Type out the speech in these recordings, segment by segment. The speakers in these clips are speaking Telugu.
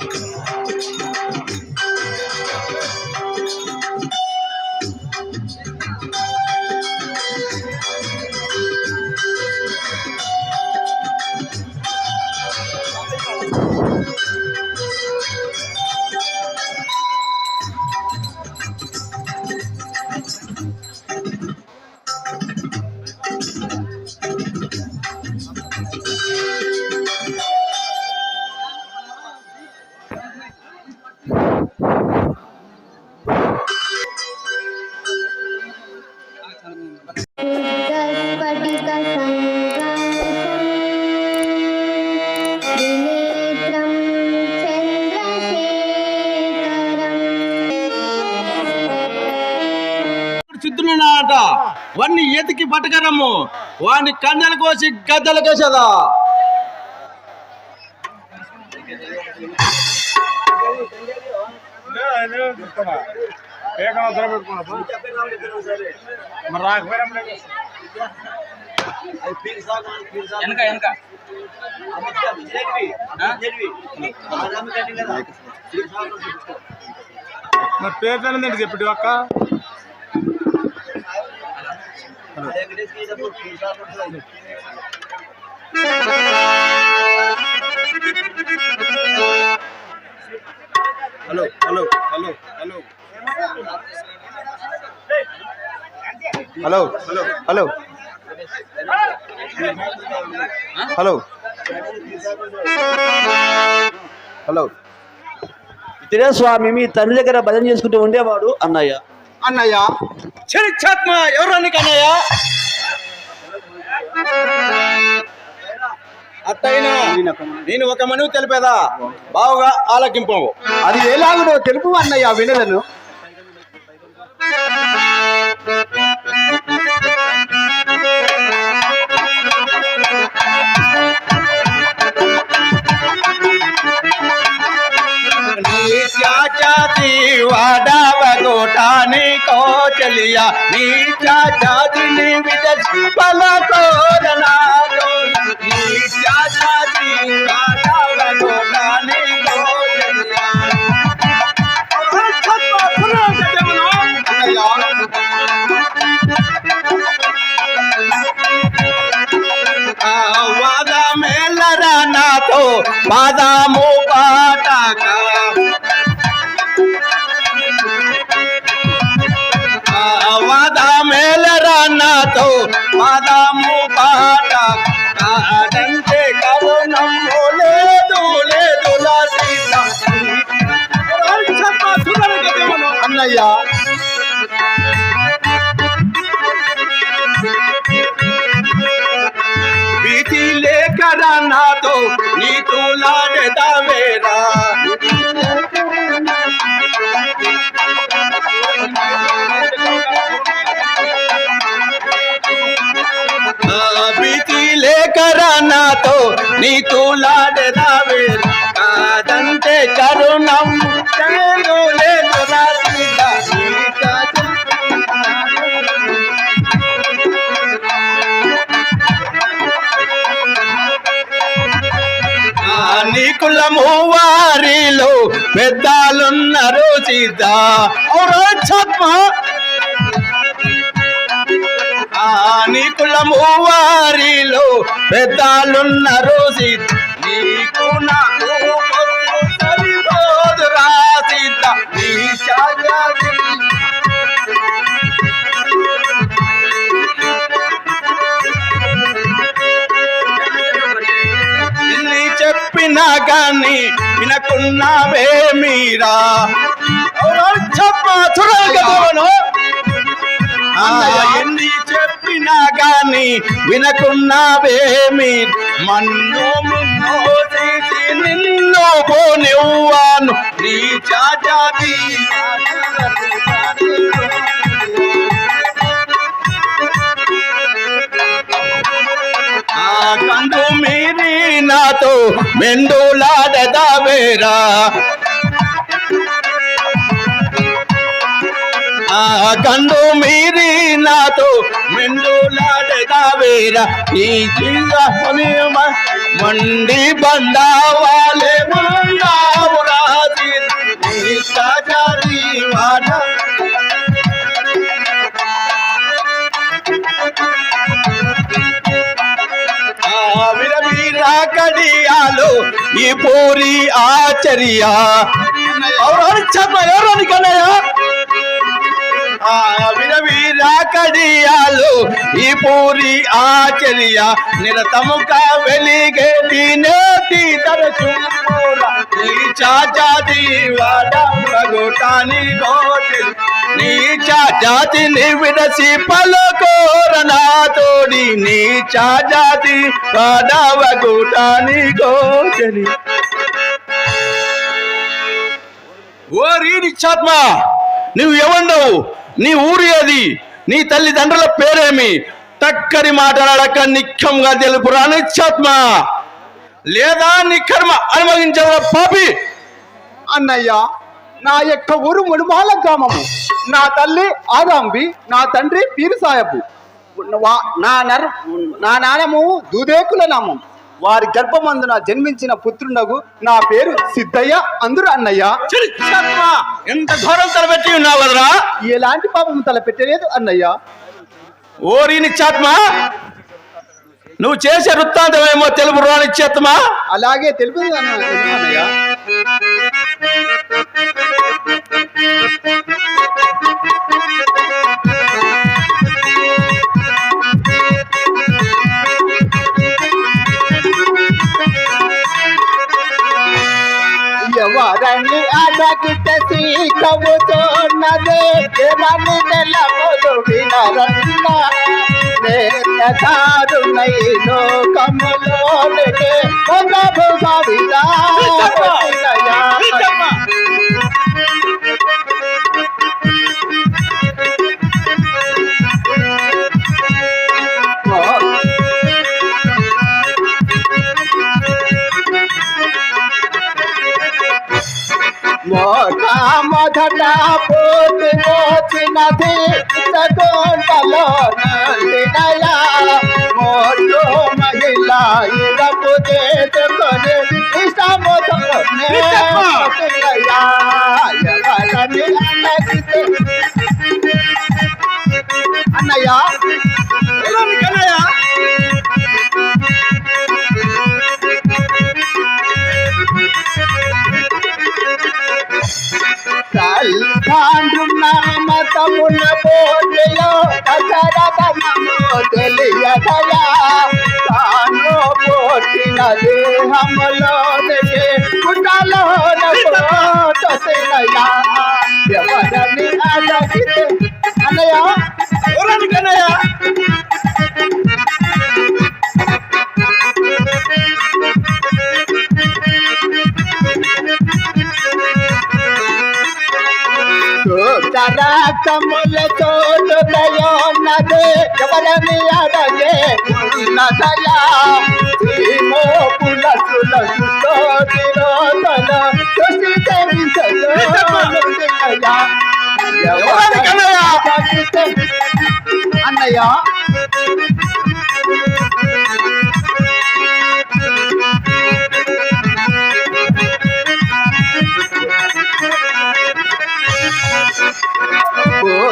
Look వాణ్ణి ఎతికి పట్టకరమ్ము. వాణ్ణి కన్నెలు కోసి గద్దెలు కేసదా. మరి రాకపోయినా వెనక వెనక. మరి పేరు ఏంటంటే చెప్పి అక్క? Hello. Hello hello hello hello. Hello hello hello. ఇతడే స్వామి మీ తండ్రి దగ్గర భజన చేసుకుంటూ ఉండేవాడు అన్నయ్య. అన్నయ్య. చరిత్రాత్మ ఎవరు నీకు అన్నయ్య? అట్టయినా నేను ఒక మనువు తెలిపేదా? బావుగా ఆలకింపు అది ఎలాగో తెలుపు అన్నయ్య వినలను. चाची वाडा बगोटाने को चलिया। नीचा चाची ने विदेश पला को रना को नीचा चाची बादाम పాదము పాట కాదంటే కరుణం లేదు లేదు అన్నయ్య వీతి లేక నాతో నీ తులాడదా మేరా కరుణతో నీ తూలాడదావే కాదంటే కరుణం నీ కులము వారిలో పెద్దాలున్నారు సీత ఔరాత్మ నీ కులము వారిలో పెద్దలున్నారు సీత నీకు నాకు సరిపోదురా సీత నీ చెప్పినా కానీ వినకున్నావే మీరా? చెప్ప చూడగలను ఎన్ని చెప్పినా గాని వినకున్నావేమి మన్ను మిన్ను తీసి నిన్ను పోనివ్వాను. నీ చాచాది ఆ కండు మీరి నాతో మెండులాడదావేరా. కండు మీరి నాతో మెండులాడేదావేర ఈ జిల్లా మండి బండావాలే ఈ పూరి ఆచర్య. ఎవరు చెప్పారు ఎవరు అనుకున్నాయా ఆ కడియాలు ఈ పూరి ఆచర్య నిరతముగా వెలిగే నేటి తరచు నీ చాచా వాడ ప్రగోటాని గోచరి నీ చాచాతిని విడసి పలకోర నీ చాచాతి వాడవ గోచరి ఓ రీడిచ్చాత్మ నువ్వు ఎవండవు నీ ఊరి ఏది? నీ తల్లిదండ్రుల పేరేమి? తక్కరి మాట్లాడక నిఖ్యంగా తెలుపురా నిత్యాత్మ. లేదా నీ కర్మ అనుభవించరా పాపి? అన్నయ్య నా యొక్క ఊరు ముడుమాల గ్రామము. నా తల్లి ఆదాంబి నా తండ్రి పీరు సాయబు వా- నా నర్ నా నానము దూదేకుల నామం. వారి గర్భమందున జన్మించిన పుత్రునగు నా పేరు సిద్ధయ్య అందరు అన్నయ్య. ఎంత ఘోరం తలపెట్టి ఉన్నావు కదరా? ఎలాంటి పాపం తల పెట్టలేదు అన్నయ్య. ఓరి నిత్యాత్మ నువ్వు చేసే వృత్తాంతమేమో తెలుపురా నిత్యాత్మ అలాగే తెలుపు అన్నయ్య. ఎవరని అడగిత సీకవుతున్నదే ఎవరిని తెలవదు వినరన్న నేతదారునై లోకములోనికి ప్రభు కవిత నిత్యాత్మ ना पोत नाच ना दे తెలియదయా తాను పోటిన దేహములో కుటలో పోతయా ఎవరని అడగితే? అన్నయ్య? ఎవరాని కన్నయ్య రక్తముల ఎవరని అడగే శ్రీమో పుల సుల సుతోదిరోదన సుసి తెమిసలో ఎవరని కన్నయ్య? అన్నయ్య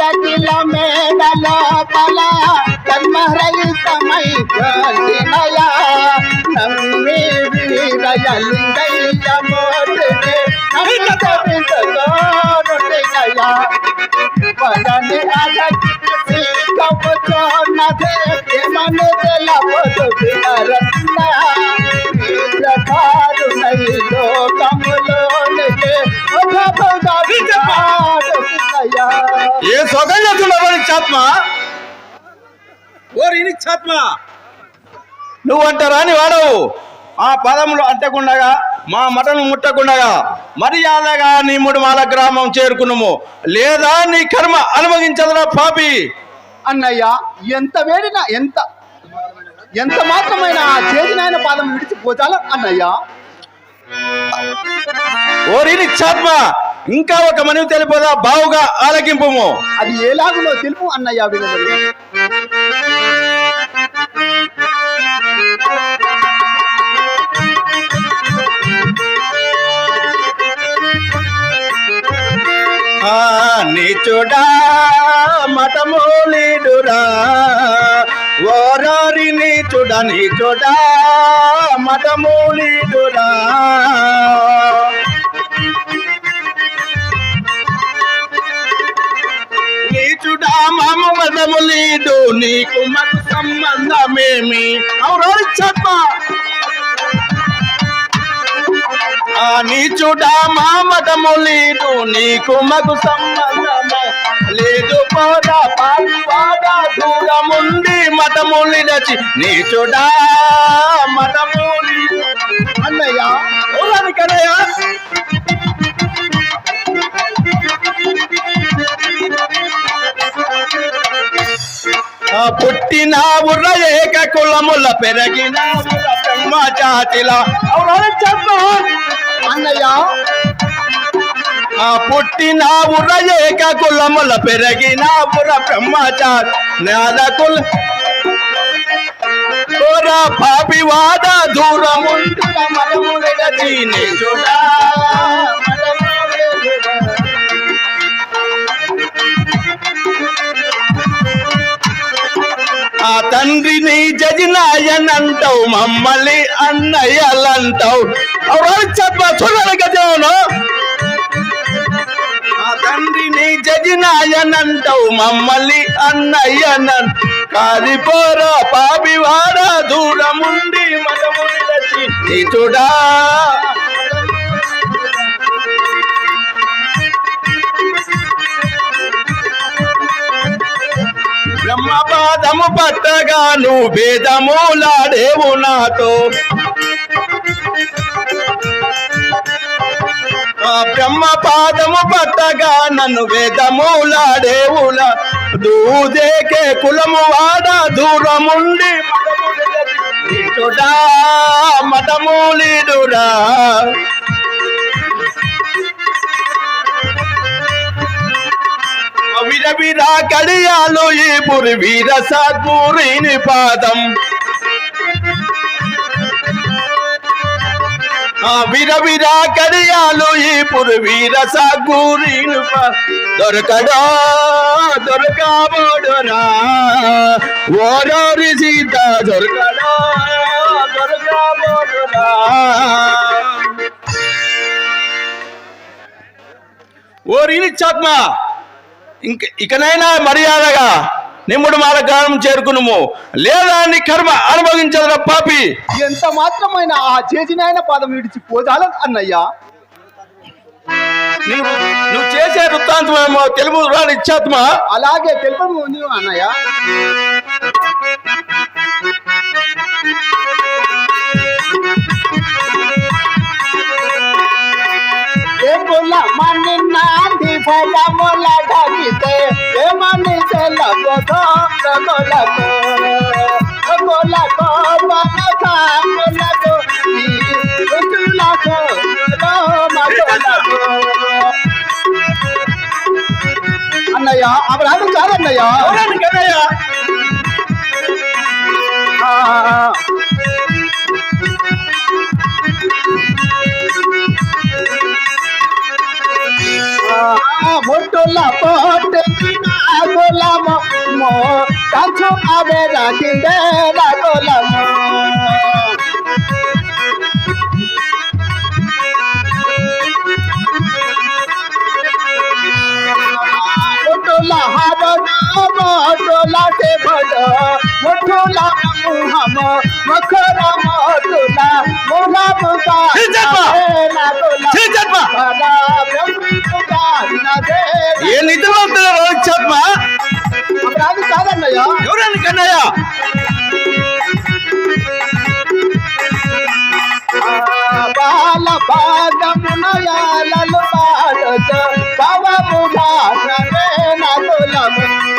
ఎవరాని కన్నయ్య విధికి తగిల మేడల పల కర్మరహితమై నమ్మి వీరయ పదని అడగి కవుతోన్నదే ఏమని తెలవదు వినరత్న నిత్యాత్మ ఓరి నిత్యాత్మ నువ్వు అంటారా అని వాడవు. ఆ పదములు అంటకుండగా మా మటను ముట్టకుండగా మర్యాదగా నీ ముడిమాల గ్రామం చేరుకున్నాము లేదా నీ కర్మ అనుభవించదురా పాపి. అన్నయ్య ఎంత వేడినా ఎంత ఎంత మాత్రమైన ఆ చేతినాయన పాదం విడిచిపోచాలి అన్నయ్య? ఓరి నిత్యాత్మ ఇంకా ఒక మనవి తెలిపదా? బావుగా ఆలకింపుము. అది ఎలాగునో తెలుపు అన్నయ్య వినదు ఆ నీచుడా మటమూలిడురా ఓరారి నీచుడ నీచుడా మటమూలిడురా మామ లేదు నీకు మాకు సంబంధమేమి? అవురారి చెప్ప. ఆ నీచుడా మా మతము లేదు నీకు మగు సంబంధమే. లేదు పోదా పాడివాడా దూరముంది మతము నిలచి. నీచుడా మతము అన్నయ్యా కదయా ఆ పుట్టిన ఏక కులముల పెరిగిన బ్రహ్మ జాతిల. అన్నయ్య. ఆ పుట్టిన ఏక కులముల పెరిగిన బుర్ర బ్రహ్మచారి నాద కుల ఓర పాపివాద దూరముంటుల మనములెడచి నిజుడా ఆ తండ్రిని జజినాయనంటావు మమ్మల్ని అన్నయ్యలంటావు. ఎవరు చెప్ప చూడాలి గజను ఆ తండ్రిని జజినాయనంటావు మమ్మల్ని అన్నయ్యనన్ కారిపోరా పాపివాడ దూరముండి మనము నిలచి నీచుడా పట్టగా నువ్వు భేదములాడేవు నాతో. బ్రహ్మ బ్రహ్మపాదము పట్టగా నన్ను వేదములాడేవుల దూదేకే కులము వాడ దూరముండి మతమూలిడురా విరవిరా కడియాలు ఈ పురి వీర సద్గురిని పాదం ఆ విరవిరా కడియాలు ఈ పురి వీర సద్గురిని పా- దొరకడా దొరకబోడురా ఓరోరి సీత దొరకడా దొరకబోడురా ఓరి చాత్మ ఇంక ఇకనైనా మర్యాదగా నిమ్ముడు మాల గ్రామం చేరుకునుము. లేదా నీ కర్మ అనుభవించదురా పాపి. ఎంత మాత్రమైన ఆ చేతినాయన పాదం విడిచిపోచాలి అన్నయ్య. నీవు నువ్వు చేసే వృత్తాంతమేమో తెలుగు రాని ఇచ్చాత్మ. అలాగే తెలుపు అన్నయ్య. ఏముల మని నాంది ఫలముల ఢగితే ఏమని తెలగొతో రగొలగో రగొలగో మన కాములగో ఈ రుచులగో రోమగొలగో అన్నయ్య అప్పుడు కాదన్నయ్య ఎవరని গোলাপটে বিনা গোলাম মো কাছ আবে রাখিবে না গোলাম। मोटोला से बड़ो मोटोला हम मखरा मोटोला मोरा बुका छिजपा छिजपा ఏ నిద్ర వస్తున్నారు చెప్ప రాదు కాదన్నయ్యా ఎవరండి కన్నయ్యా బాల పాదమునయాలలు బాల బాబా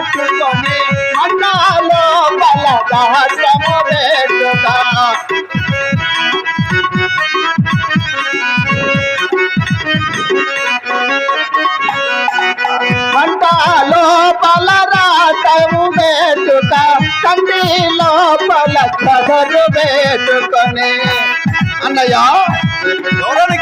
ఇల్లు అన్నాలో బల దాటము పెట్టుగా మంటలో పెట్టుక బల పెట్టుకొని అన్నయ్య? ఎవరని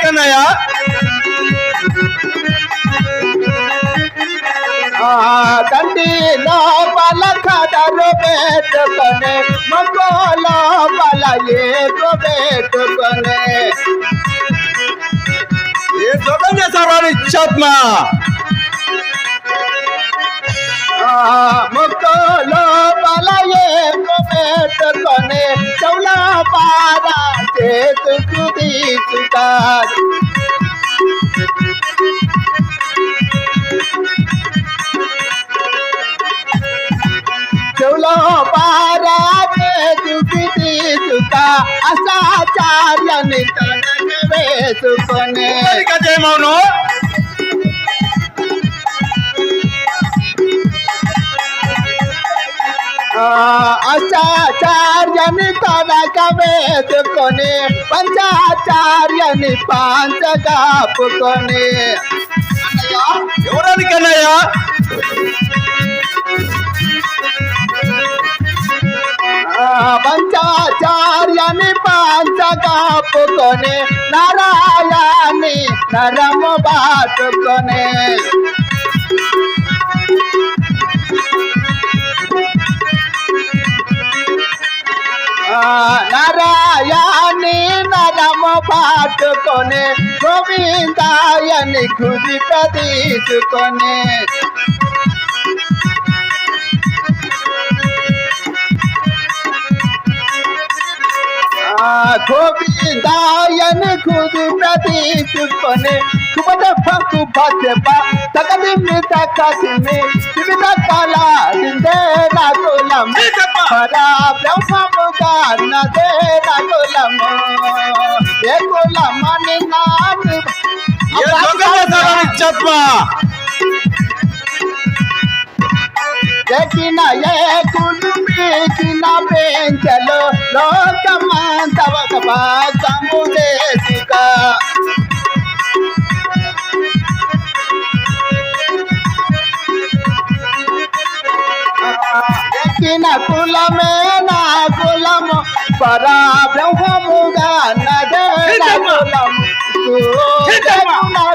తండ్రి లోపల కథలు పెట్టుకొని మగో లోపల ఏదో పెట్టుకొని. ఏ దొంగ చేశారు అనిచ్చాత్మ ఆ ముక్కో లోపల ఏదో పెట్టుకొని చౌల పార చేతుకు తీసుకా చెవులో పారా చేతుకి తీసుకా అసాచార్యని వేసుకొని ఏమవును అష్టాచార్యని తనక వేసుకొని పంచాచార్యని పాంచగాపుకొని ఎవరని కన్నయ్య పంచాచార్యని పాంచగాపుకొని నారాయణి నరము బాటుకొని ఆ, నారాయణి నరము పాటుకొని గోవిందాయని लाखों विदायन खुद प्रतीक बने सुबद फंकु फचपा तकदिम तकसिमे सिमद कला दिंदे रागोलम परा ब्रह्मम गान दे रागोलम ये गोलम निनाद ये लोगों ने सारा इच्छा ఎక్కిన ఏ కులు మీకిన పెంచలు లోకమంత ఒక భాగము దేశిక ఎక్కిన కులమే? నా కులము పరా బ్రహ్మముగా నదే కులము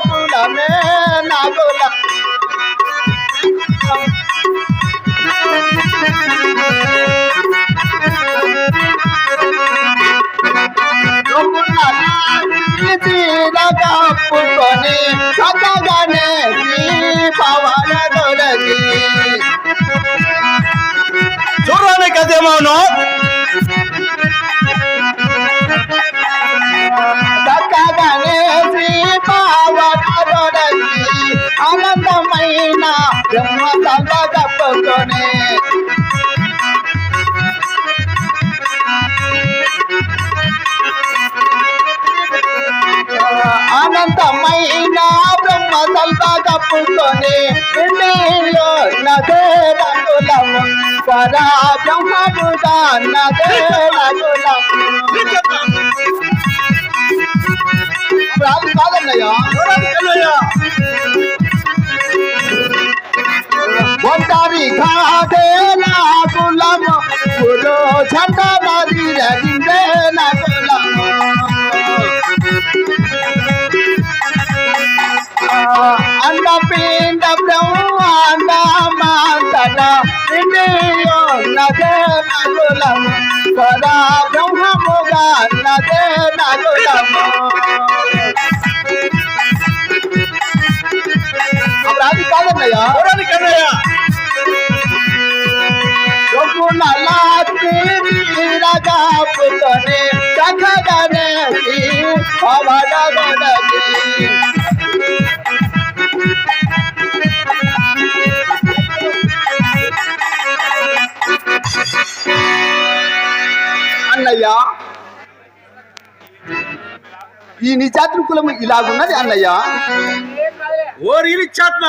కులమే কান্নাতে লাগলাম రాదు కాదన్నయ్యా ఒంటరి కాదే నా కులం గురు చందనది రగిందే నా కులం ಅಂಡಪಿಂಡ ಬ್ರಹ್ಮಾಂಡ ಮಾತಡ ಇಂಡಿಯೋ ನದೇ ನಗುಲಂ ಸದಾ ಬ್ರಹ್ಮ ಮುಗ ನದೇ ನಗುಲಂ ಅವರಾದಿ ಕಾದಣ್ಣಯ್ಯ ಅವರಾದಿ ಕಣ್ಣಯ್ಯ ನಲ್ಲಾತಿ ರಗಾ ಪುತನೆ ಸಖಗಣಿ ಅವಡಗಣಿ ఈ నిజాతృ కులము ఇలాగున్నది అన్నయ్య. ఓరి ఇచ్చాత్మ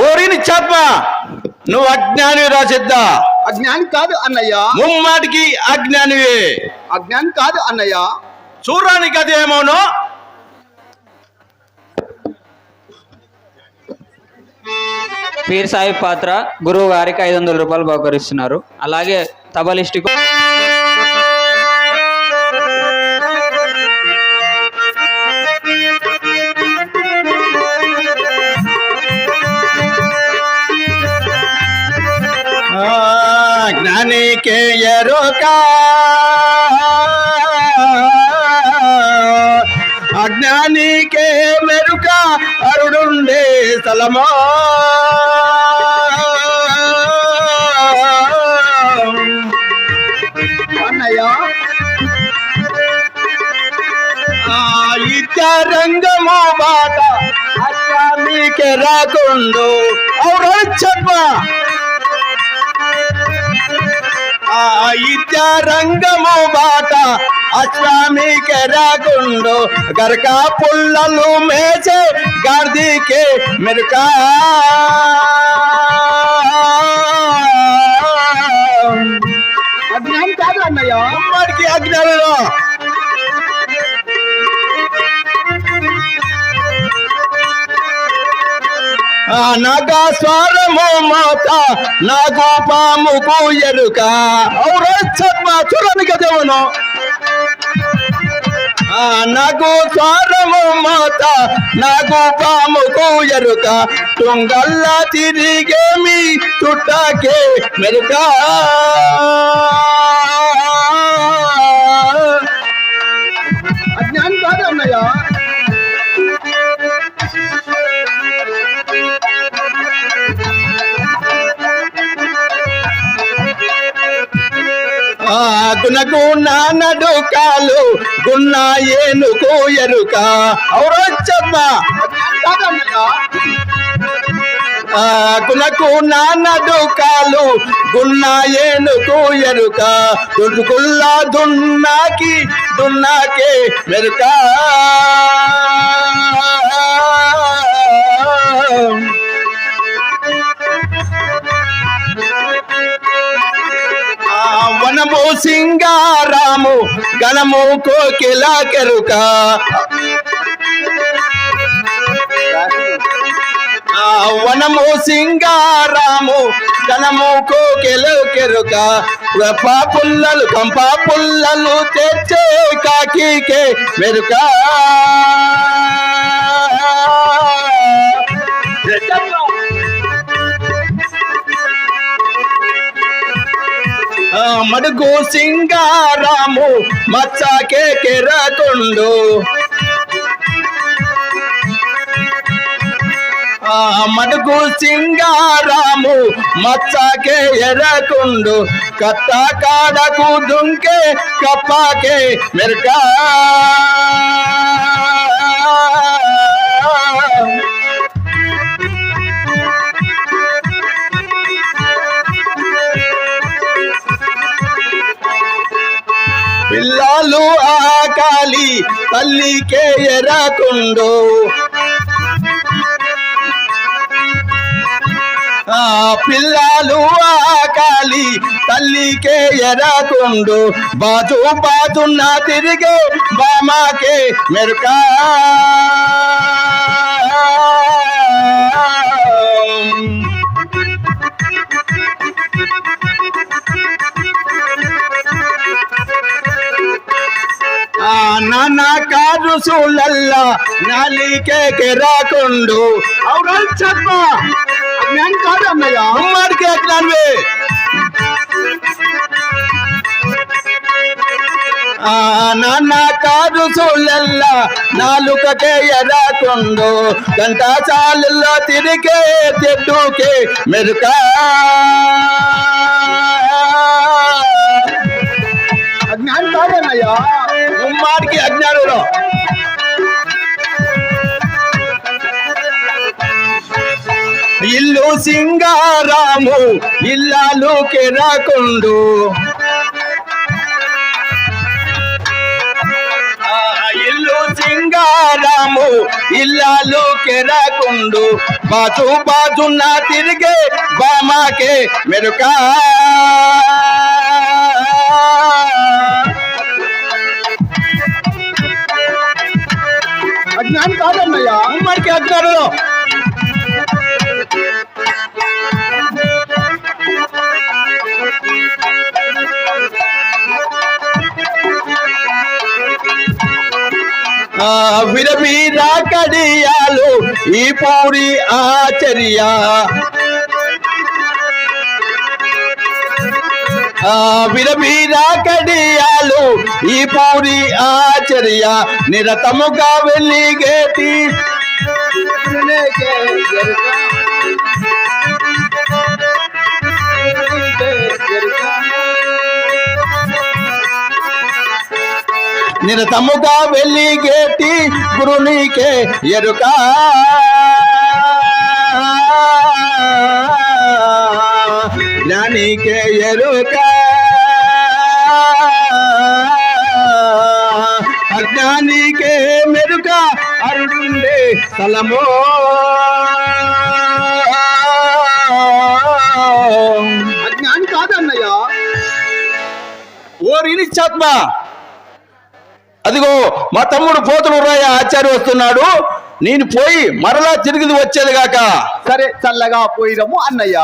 ఓరి నిచ్చాత్మ నువ్వు అజ్ఞాని రాసిద్ద అజ్ఞాని కాదు అన్నయ్య. ముమ్మాటికి అజ్ఞానివే. అజ్ఞాని కాదు అన్నయ్య. చూడడానికి అదేమోనో పీర్ సాహిబ్ పాత్ర గురువు గారికి ఐదు వందల రూపాయలు బహుకరిస్తున్నారు. అలాగే తబలిస్టుకు జ్ఞానికే ఎరుకా అజ్ఞానికే మెరుక అరుడుండే స్థలమో అన్నయ్య ఆ బాట అజ్ఞానికే రాకుండు. అవును చెప్ప. ఆ రంగమో బాట అస్వామికి రాకుండు గరక పుల్లలు మేచే గార్దికే మెరుకా అజ్ఞాని కాదు అన్నయ్య అమ్మడికి అజ్ఞానంలో అనగా స్వరము మాత నాకు పాముకు ఎరుక ఔరచ్చమ్మ చూడని కదేవను నాకు స్వరము మాత నాకు పాముకు ఎరుక తుంగల్లా తిరిగేమి చుట్టకే మెరుక అజ్ఞాని గునకు నానడు కాలు గున్న ఏనుకు ఎరుక. ఔరచ్చమ్మ! అజ్ఞాని కాదు గున్నా నానడు కాలు గున్న ఏనుకు ఎరుక. దుర్గుల్లా దున్నాకి దున్నాకే మెరుక. ఆ సింగారాము గణము కోకిల కెరుక. వనము సింగారాము గణము కోకెలు కెరుక. వెప పుల్లలు కంప పుల్లలు తెచ్చే కాకి మెరుక. ఆ మడుగు సింగారాము మచ్చాకే కెరకుండు మడుగు సింగారాము మచ్చాకే ఎర్రకుండు కత్త కాడకు దుంకే కప్పాకే మెరకా. పాలు ఆకాలి తల్లికే ఎరకుండు ఆ పిల్లలు ఆకాలి తల్లికే ఎరకుండు బాతు బాతున్న తిరిగే బామాకే మెరుకా. కారు సూళ్ళల్ల నాలికే కెరాకుండు అవునా చెప్ప నేను కాదు అన్నయ్య అమ్మడికి ఎట్లాంటివి ఆ నాన్న కారు సూళ్ళల్ల నాలుకకే ఎరాకుండు గంట చాలుల్లో తిరిగే తెడ్డుకే మెరుకా అది నేను కాదు అన్నయ్య ఉమ్మాడికి అజ్ఞానులు ఇల్లు సింగారాము ఇల్లాలు కెరాకుండు ఇల్లు సింగారాము ఇల్లాలు కెరాకుండు బాజు బాజున్న తిరిగే బామాకే మెరుకా. అది నేను కాదు అన్నయ్య ఉమ్మడికి అజ్ఞానులు విరమీద కడియాలు ఈ పౌరి ఆచర్య. విరమీద కడియాలు ఈ పౌరి ఆచర్య. నిరతముగా వెళ్ళి వెలిగేటి నిరతముగా వెలిగేటి గురునికే ఎరుక. జ్ఞానికే ఎరుక. అజ్ఞానికే మెరుక అరుడుండే స్థలమో. అజ్ఞాని నేను ఓ రినిచ్చాత్మ అదిగో మా తమ్ముడు పోతులు రాయ ఆచార్య వస్తున్నాడు. నేను పోయి మరలా తిరిగి వచ్చేది గాక సరే చల్లగా పోయిరము అన్నయ్య.